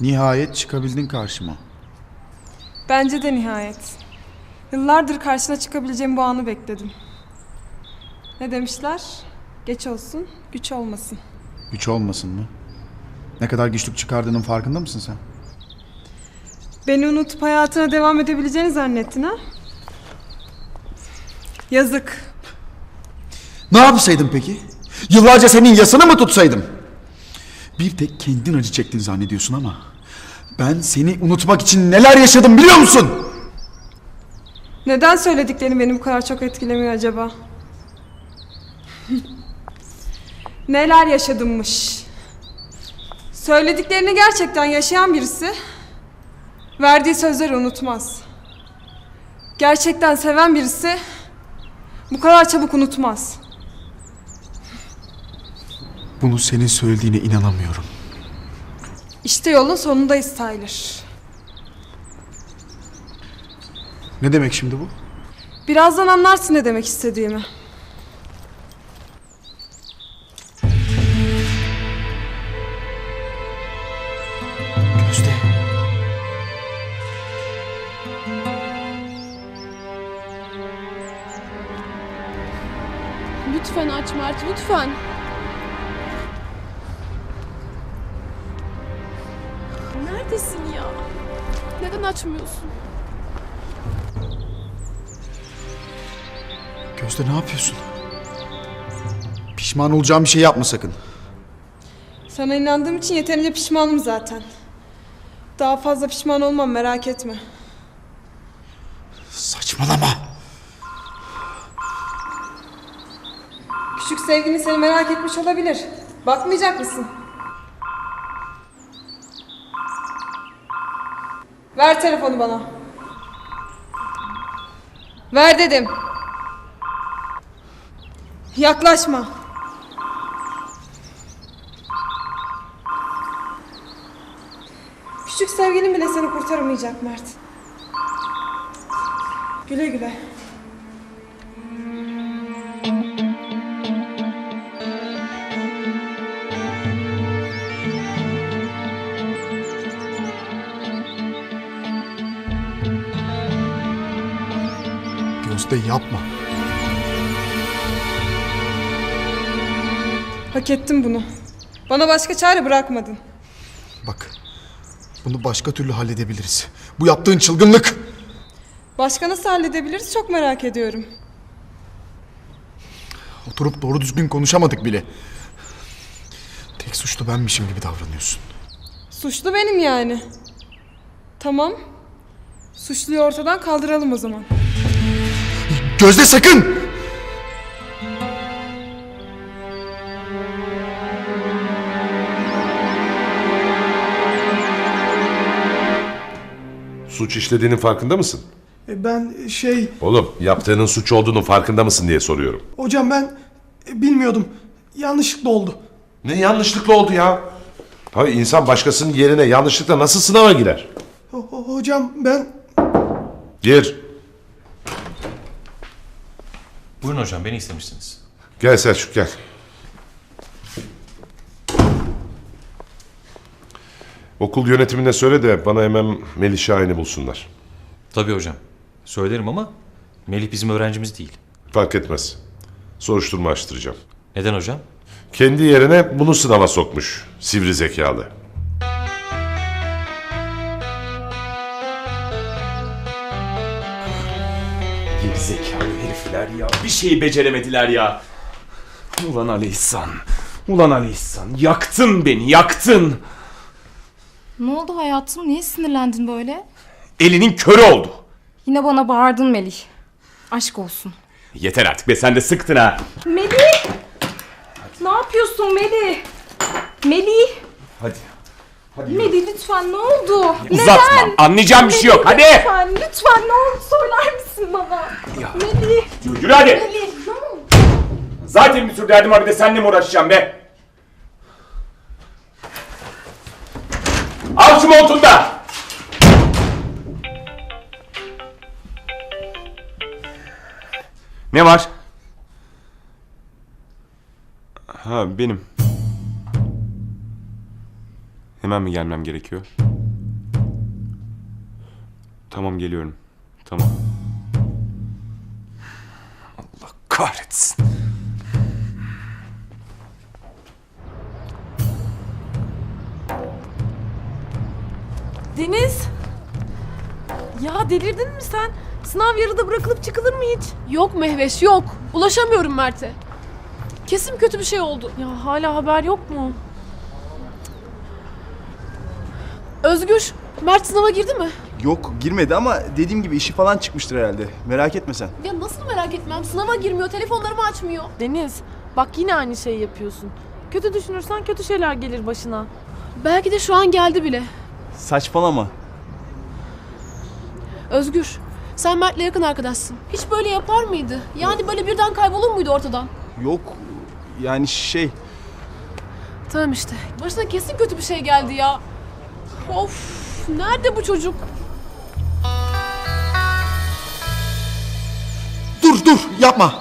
Nihayet çıkabildin karşıma. Bence de nihayet. Yıllardır karşına çıkabileceğim bu anı bekledim. Ne demişler? Geç olsun, güç olmasın. Güç olmasın mı? Ne kadar güçlük çıkardığının farkında mısın sen? Beni unutup hayatına devam edebileceğini zannettin ha? Yazık. Ne yapsaydım peki? Yıllarca senin yasını mı tutsaydım? Bir tek kendin acı çektin zannediyorsun ama ben seni unutmak için neler yaşadım biliyor musun? Neden söylediklerin beni bu kadar çok etkilemiyor acaba? Neler yaşadımmış. Söylediklerini gerçekten yaşayan birisi verdiği sözleri unutmaz. Gerçekten seven birisi bu kadar çabuk unutmaz. Bunu senin söylediğine inanamıyorum. İşte yolun sonundayız Tyler. Ne demek şimdi bu? Birazdan anlarsın ne demek istediğimi. Gözde. Lütfen aç Mert, lütfen. Açmıyorsun? Gözde ne yapıyorsun? Pişman olacağım bir şey yapma sakın. Sana inandığım için yeterince pişmanım zaten. Daha fazla pişman olmam merak etme. Saçmalama. Küçük sevgilin seni merak etmiş olabilir. Bakmayacak mısın? Ver telefonu bana. Ver dedim. Yaklaşma. Küçük sevgilin bile seni kurtaramayacak Mert. Güle güle. Gözde yapma. Hak ettim bunu. Bana başka çare bırakmadın. Bak. Bunu başka türlü halledebiliriz. Bu yaptığın çılgınlık. Başka nasıl halledebiliriz çok merak ediyorum. Oturup doğru düzgün konuşamadık bile. Tek suçlu benmişim gibi davranıyorsun. Suçlu benim yani. Tamam. Suçluyu ortadan kaldıralım o zaman. Gözde sakın! Suç işlediğinin farkında mısın? E, Ben şey Oğlum yaptığının suç olduğunun farkında mısın diye soruyorum. hocam ben e, bilmiyordum. Yanlışlıkla oldu. Ne yanlışlıkla oldu ya? Hayır insan başkasının yerine yanlışlıkla nasıl sınava girer? Ho- ho- hocam ben Gir. Buyurun hocam beni istemişsiniz. Gel Selçuk gel. Okul yönetimine söyle de bana hemen Melih Şahin'i bulsunlar. Tabii hocam. Söylerim ama Melih bizim öğrencimiz değil. Fark etmez. Soruşturma açtıracağım. Neden hocam? Kendi yerine bunu sınava sokmuş. Sivri zekalı. Herifler ya. Bir şeyi beceremediler ya. Ulan Ali İhsan. Ulan Ali İhsan. Yaktın beni, yaktın. Ne oldu hayatım? Niye sinirlendin böyle? Elinin körü oldu. Yine bana bağırdın Melih. Aşk olsun. Yeter artık be sen de sıktın ha. Melih! Ne yapıyorsun Melih? Melih! Hadi. Hadi Melih lütfen ne oldu? Uzatma. Neden? Anlayacağım bir şey yok. Hadi. Lütfen, lütfen ne oldu söyler misin bana? Melih, Yürü, hadi. Zaten bir sürü derdim var bir de seninle mi uğraşacağım be? Al şu montunu da. Ne var? Ha benim. Hemen mi gelmem gerekiyor? Tamam geliyorum. Tamam. Kahretsin. Deniz! Ya delirdin mi sen? Sınav yarıda bırakılıp çıkılır mı hiç? Yok Mehveş yok. Ulaşamıyorum Mert'e. Kesin kötü bir şey oldu. Ya hala haber yok mu? Özgür, Mert sınava girdi mi? Yok girmedi ama dediğim gibi işi falan çıkmıştır herhalde. Merak etme sen. Ya nasıl merak etmem. Sınava girmiyor, telefonlarımı açmıyor. Deniz, bak yine aynı şeyi yapıyorsun. Kötü düşünürsen kötü şeyler gelir başına. Belki de şu an geldi bile. Saçmalama. Özgür, sen Mert'le yakın arkadaşsın. Hiç böyle yapar mıydı? Yani böyle birden kaybolur muydu ortadan? Yok yani şey Tamam işte. Başına kesin kötü bir şey geldi ya. Of, nerede bu çocuk? Yapma.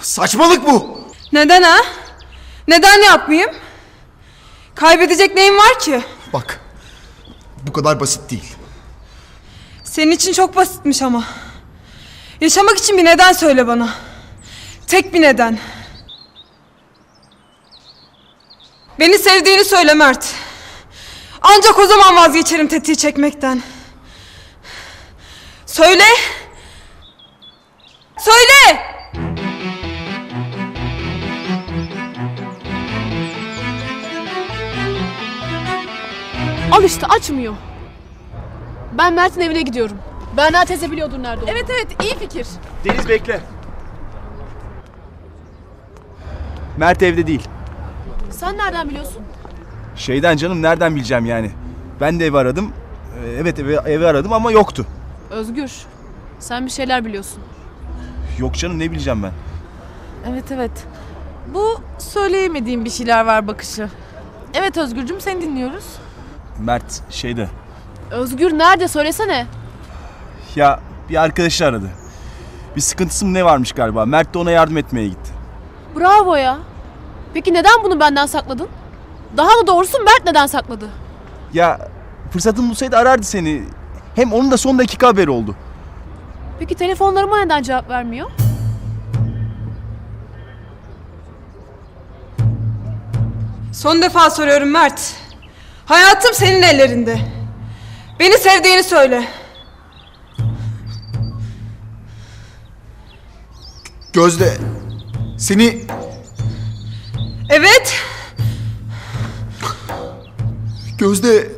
Saçmalık bu. Neden ha? Neden yapmayayım? Kaybedecek neyim var ki? Bak bu kadar basit değil. Senin için çok basitmiş ama. Yaşamak için bir neden söyle bana. Tek bir neden. Beni sevdiğini söyle Mert. Ancak o zaman vazgeçerim tetiği çekmekten. Söyle. Söyle. Al işte açmıyor. Ben Mert'in evine gidiyorum. Berna teyze biliyordur nerede olduğunu. Evet evet iyi fikir. Deniz bekle. Mert evde değil. Sen nereden biliyorsun? Şeyden canım nereden bileceğim yani. Ben de evi aradım. Ee, Evet evi, evi aradım ama yoktu. Özgür, sen bir şeyler biliyorsun. Yok canım ne bileceğim ben. Evet evet. Bu söyleyemediğim bir şeyler var bakışı. Evet Özgürcüm seni dinliyoruz. Mert şeyde. Özgür nerede söylesene. Ya bir arkadaşı aradı. Bir sıkıntısı mı ne varmış galiba. Mert de ona yardım etmeye gitti. Bravo ya. Peki neden bunu benden sakladın? Daha da doğrusu Mert neden sakladı? Ya fırsatın bulsaydı arardı seni. Hem onun da son dakika haberi oldu. Peki telefonlarıma neden cevap vermiyor? Son defa soruyorum Mert. Hayatım senin ellerinde. Beni sevdiğini söyle. Gözde seni Evet. Gözde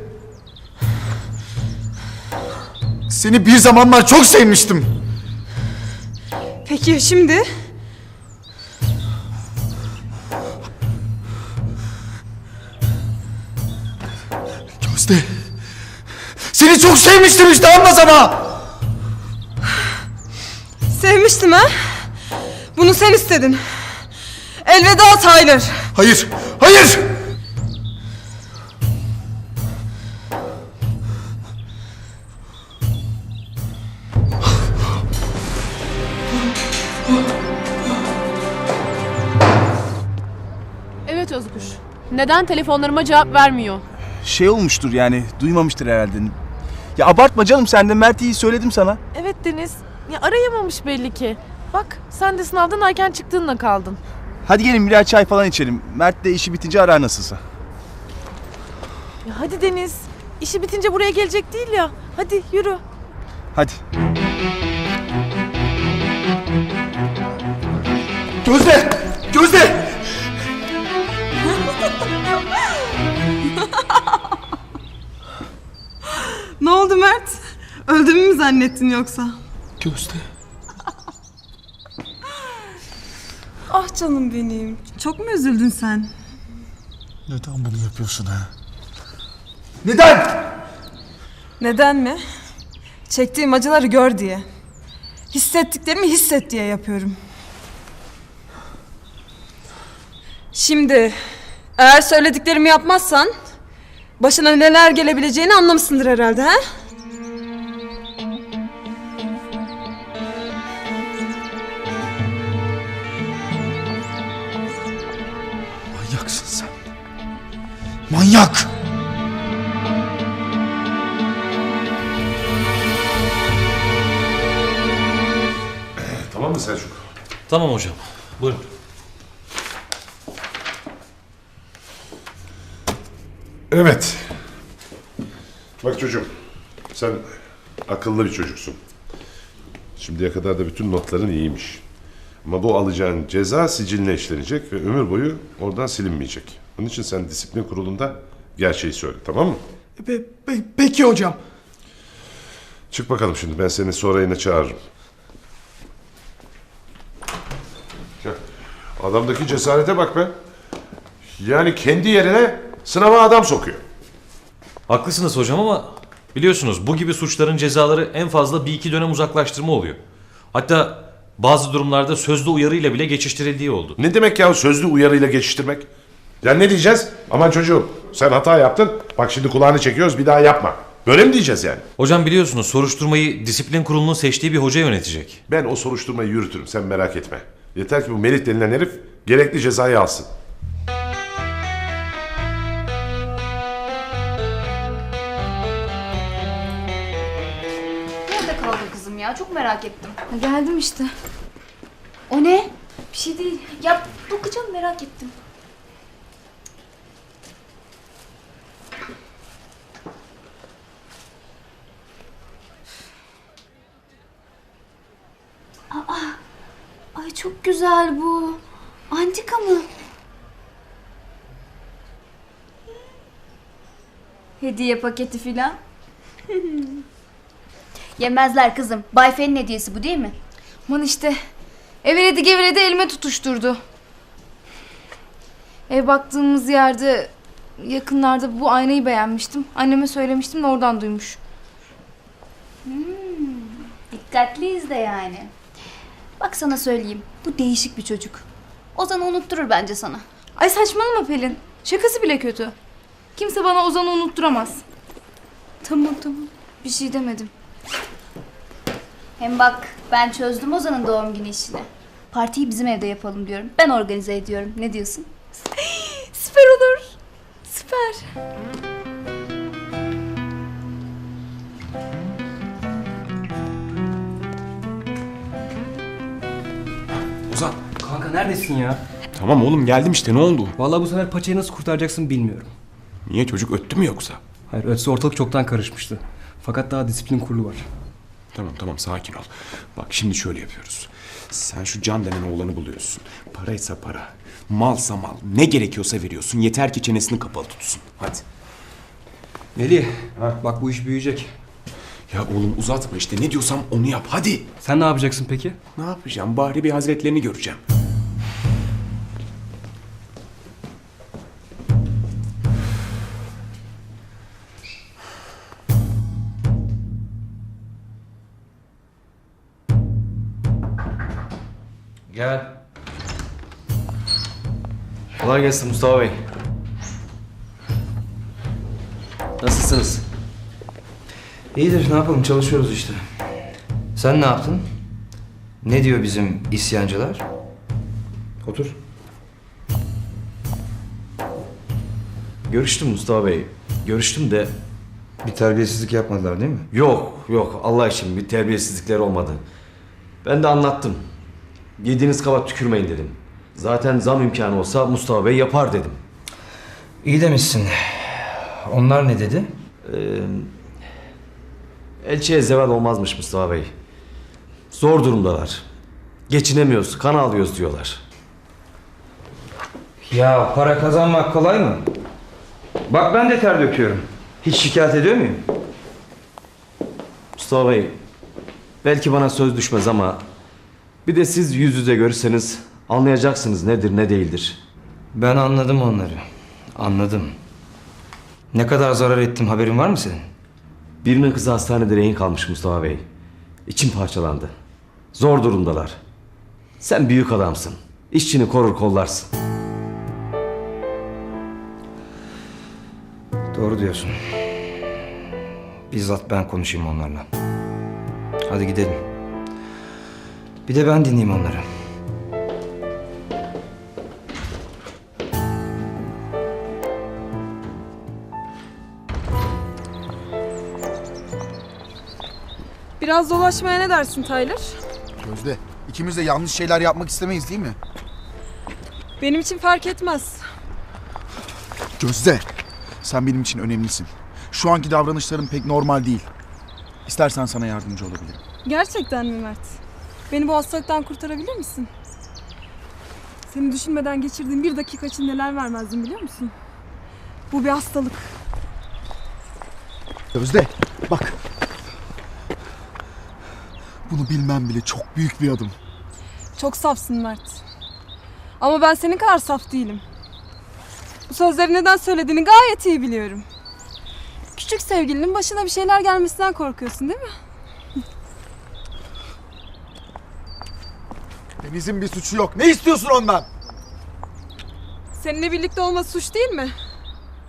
seni bir zamanlar çok sevmiştim. Peki ya şimdi? Seni çok sevmiştim işte anlasana. Sevmiştim ha? Bunu sen istedin. Elveda Tyler. Hayır, hayır. Evet Özgür. Neden telefonlarıma cevap vermiyor? Şey olmuştur yani duymamıştır herhalde. Ya abartma canım sen de Mert iyi söyledim sana. Evet Deniz. Ya arayamamış belli ki. Bak sen de sınavdan erken çıktığınla kaldın. Hadi gelin birer çay falan içelim. Mert de işi bitince arar nasılsa. Ya hadi Deniz. İşi bitince buraya gelecek değil ya. Hadi yürü. Hadi. Gözde, Gözde. Ne oldu Mert? Öldüğümü mü zannettin yoksa? Gözde. Ah canım benim. Çok mu üzüldün sen? Neden bunu yapıyorsun ha? Neden? Neden mi? Çektiğim acıları gör diye. Hissettiklerimi hisset diye yapıyorum. Şimdi eğer söylediklerimi yapmazsan Başına neler gelebileceğini anlamışsındır herhalde ha? Manyaksın sen. Manyak! Ee, tamam mı Selçuk? Tamam hocam. Buyurun. Evet. Bak çocuğum, sen akıllı bir çocuksun. Şimdiye kadar da bütün notların iyiymiş. Ama bu alacağın ceza siciline işlenecek ve ömür boyu oradan silinmeyecek. Onun için sen disiplin kurulunda gerçeği söyle, tamam mı? Pe- pe- peki hocam. Çık bakalım şimdi, ben seni sonra yine çağırırım. Gel. Adamdaki cesarete bak be. Yani kendi yerine sınava adam sokuyor. Haklısınız hocam ama biliyorsunuz bu gibi suçların cezaları en fazla bir iki dönem uzaklaştırma oluyor. Hatta bazı durumlarda sözlü uyarıyla bile geçiştirildiği oldu. Ne demek ya sözlü uyarıyla geçiştirmek? Ya ne diyeceğiz? Aman çocuğum sen hata yaptın. Bak şimdi kulağını çekiyoruz bir daha yapma. Böyle mi diyeceğiz yani? Hocam biliyorsunuz soruşturmayı disiplin kurulunun seçtiği bir hoca yönetecek. Ben o soruşturmayı yürütürüm sen merak etme. Yeter ki bu Melih denilen herif gerekli cezayı alsın. Merak ettim. geldim işte. O ne? Bir şey değil. Ya bakacağım merak ettim. Aa, ay çok güzel bu. Antika mı? Hediye paketi filan. Yemezler kızım. Bay F'nin hediyesi bu değil mi? Aman işte. Eveledi geveledi elime tutuşturdu. Ev baktığımız yerde yakınlarda bu aynayı beğenmiştim. Anneme söylemiştim de oradan duymuş. Dikkatli izle yani. Bak sana söyleyeyim. Bu değişik bir çocuk. Ozan'ı unutturur bence sana. Ay saçmalama Pelin. Şakası bile kötü. Kimse bana Ozan'ı unutturamaz. Tamam tamam. Bir şey demedim. Hem bak ben çözdüm Ozan'ın doğum günü işini. Partiyi bizim evde yapalım diyorum. Ben organize ediyorum. Ne diyorsun? Süper olur. Süper. Ozan. Kanka neredesin ya? Tamam oğlum geldim işte ne oldu? Vallahi bu sefer paçayı nasıl kurtaracaksın bilmiyorum. Niye çocuk öttü mü yoksa? Hayır ötse ortalık çoktan karışmıştı. Fakat daha disiplin kurulu var. Tamam tamam sakin ol. Bak şimdi şöyle yapıyoruz. Sen şu Can denen oğlanı buluyorsun. Paraysa para, malsa mal. Ne gerekiyorsa veriyorsun. Yeter ki çenesini kapalı tutsun. Hadi. Melih bak bu iş büyüyecek. Ya oğlum uzatma işte. Ne diyorsam onu yap. Hadi. Sen ne yapacaksın peki? Ne yapacağım? Bahri Bey Hazretlerini göreceğim. Kolay gelsin Mustafa Bey. Nasılsınız? İyidir ne yapalım çalışıyoruz işte. Sen ne yaptın? Ne diyor bizim isyancılar? Otur. Görüştüm Mustafa Bey. Görüştüm de Bir terbiyesizlik yapmadılar değil mi? yok yok Allah için bir terbiyesizlikler olmadı. Ben de anlattım. Yediğiniz kaba tükürmeyin dedim. Zaten zam imkanı olsa Mustafa Bey yapar dedim. İyi demişsin. Onlar ne dedi? Ee, elçiye zeval olmazmış Mustafa Bey. Zor durumdalar. Geçinemiyoruz, kan alıyoruz diyorlar. Ya para kazanmak kolay mı? Bak ben de ter döküyorum. Hiç şikayet ediyor muyum? Mustafa Bey, belki bana söz düşmez ama bir de siz yüz yüze görürseniz anlayacaksınız nedir ne değildir. Ben anladım onları. Anladım. Ne kadar zarar ettim haberin var mı senin? Birinin kızı hastanede rehin kalmış Mustafa Bey. İçim parçalandı. Zor durumdalar. Sen büyük adamsın. İşçini korur kollarsın. Doğru diyorsun. Bizzat ben konuşayım onlarla. Hadi gidelim. Bir de ben dinleyeyim onları. Biraz dolaşmaya ne dersin Tyler? Gözde İkimiz de yanlış şeyler yapmak istemeyiz değil mi? Benim için fark etmez. Gözde, sen benim için önemlisin. Şu anki davranışların pek normal değil. İstersen sana yardımcı olabilirim. Gerçekten mi Mert? Beni bu hastalıktan kurtarabilir misin? Seni düşünmeden geçirdiğim bir dakika için neler vermezdim biliyor musun? Bu bir hastalık. Gözde, bak. Bunu bilmem bile çok büyük bir adım. Çok safsın Mert. Ama ben senin kadar saf değilim. Bu sözleri neden söylediğini gayet iyi biliyorum. Küçük sevgilinin başına bir şeyler gelmesinden korkuyorsun değil mi? Deniz'in bir suçu yok. Ne istiyorsun ondan? Seninle birlikte olması suç değil mi?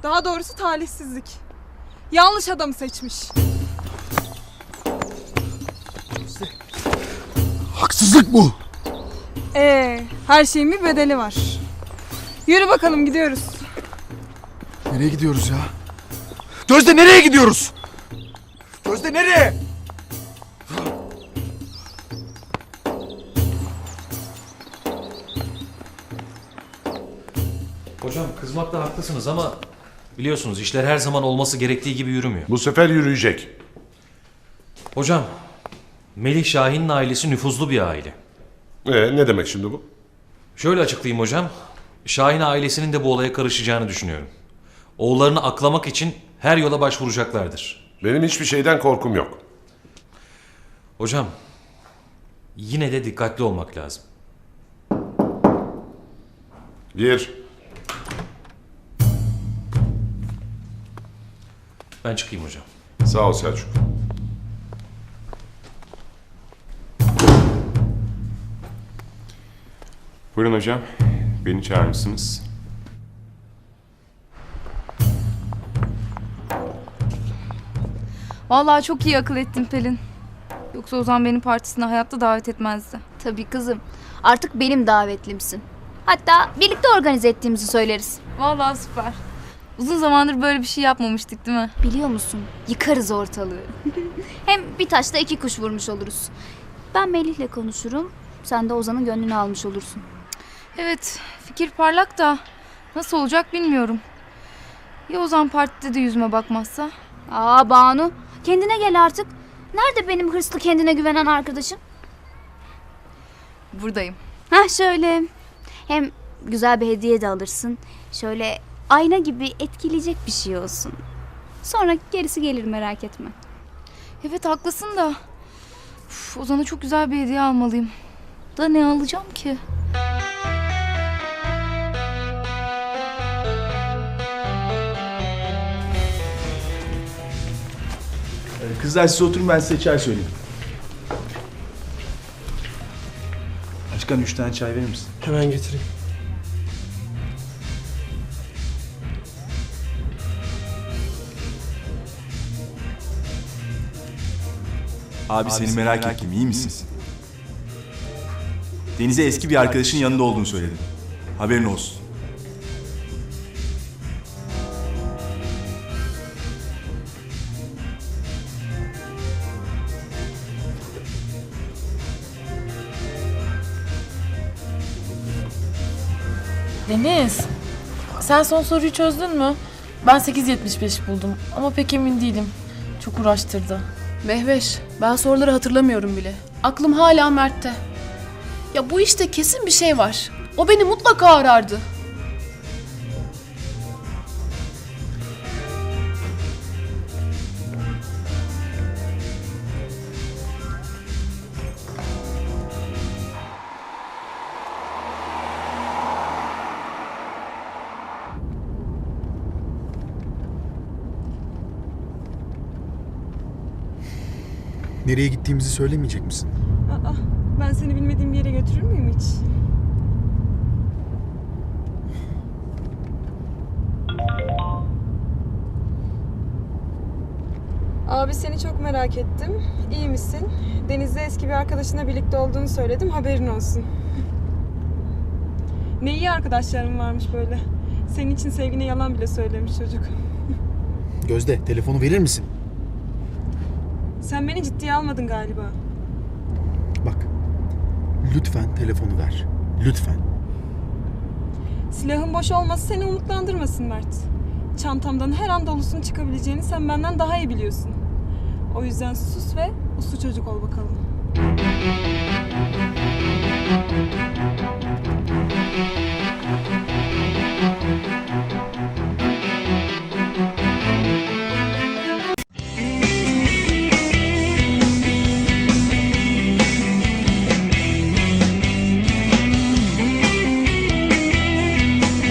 Daha doğrusu talihsizlik. Yanlış adamı seçmiş. Haksızlık bu. Ee, her şeyin bir bedeli var. Yürü bakalım gidiyoruz. Nereye gidiyoruz ya? Gözde nereye gidiyoruz? Gözde nereye? Hocam kızmakta haklısınız ama biliyorsunuz işler her zaman olması gerektiği gibi yürümüyor. Bu sefer yürüyecek. Hocam Melih Şahin'in ailesi nüfuzlu bir aile. Ee, ne demek şimdi bu? Şöyle açıklayayım hocam. Şahin ailesinin de bu olaya karışacağını düşünüyorum. Oğullarını aklamak için her yola başvuracaklardır. Benim hiçbir şeyden korkum yok. Hocam yine de dikkatli olmak lazım. Gir. Ben çıkayım hocam. Sağ ol Selçuk. Buyurun hocam. Beni çağırmışsınız. Vallahi çok iyi akıl ettin Pelin. Yoksa Ozan beni partisine hayatta davet etmezdi. Tabii kızım. Artık benim davetlimsin. Hatta birlikte organize ettiğimizi söyleriz. Vallahi süper. Uzun zamandır böyle bir şey yapmamıştık değil mi? Biliyor musun? Yıkarız ortalığı. Hem bir taşla iki kuş vurmuş oluruz. Ben Melih'le konuşurum. Sen de Ozan'ın gönlünü almış olursun. Evet, fikir parlak da nasıl olacak bilmiyorum. Ya Ozan partide de yüzüme bakmazsa? Aa Banu, kendine gel artık. Nerede benim hırslı kendine güvenen arkadaşım? Buradayım. Hah şöyle. Hem güzel bir hediye de alırsın. Şöyle ayna gibi etkileyecek bir şey olsun. Sonra gerisi gelir merak etme. Evet haklısın da. Uf, Ozan'a çok güzel bir hediye almalıyım. Da ne alacağım ki? Kızlar siz oturun ben size çay söyleyeyim. Başkan üç tane çay verir misin? Hemen getireyim. Abi, seni merak, ettim iyi misin? Deniz'e eski bir arkadaşın yanında olduğunu söyledim. Haberin olsun. Deniz, sen son soruyu çözdün mü? Ben 8.75 buldum ama pek emin değilim. Çok uğraştırdı. Mehveş, ben soruları hatırlamıyorum bile. Aklım hala Mert'te. Ya bu işte kesin bir şey var. O beni mutlaka arardı. Nereye gittiğimizi söylemeyecek misin? Aa, ben seni bilmediğim bir yere götürür müyüm hiç? Abi seni çok merak ettim. İyi misin? Deniz'de eski bir arkadaşına birlikte olduğunu söyledim. Haberin olsun. ne iyi arkadaşlarım varmış böyle. Senin için sevgine yalan bile söylemiş çocuk. Gözde, telefonu verir misin? Sen beni ciddiye almadın galiba. Bak, Lütfen telefonu ver. Lütfen. Silahın boş olması seni umutlandırmasın Mert. Çantamdan her an dolusun çıkabileceğini sen benden daha iyi biliyorsun. O yüzden sus ve uslu çocuk ol bakalım.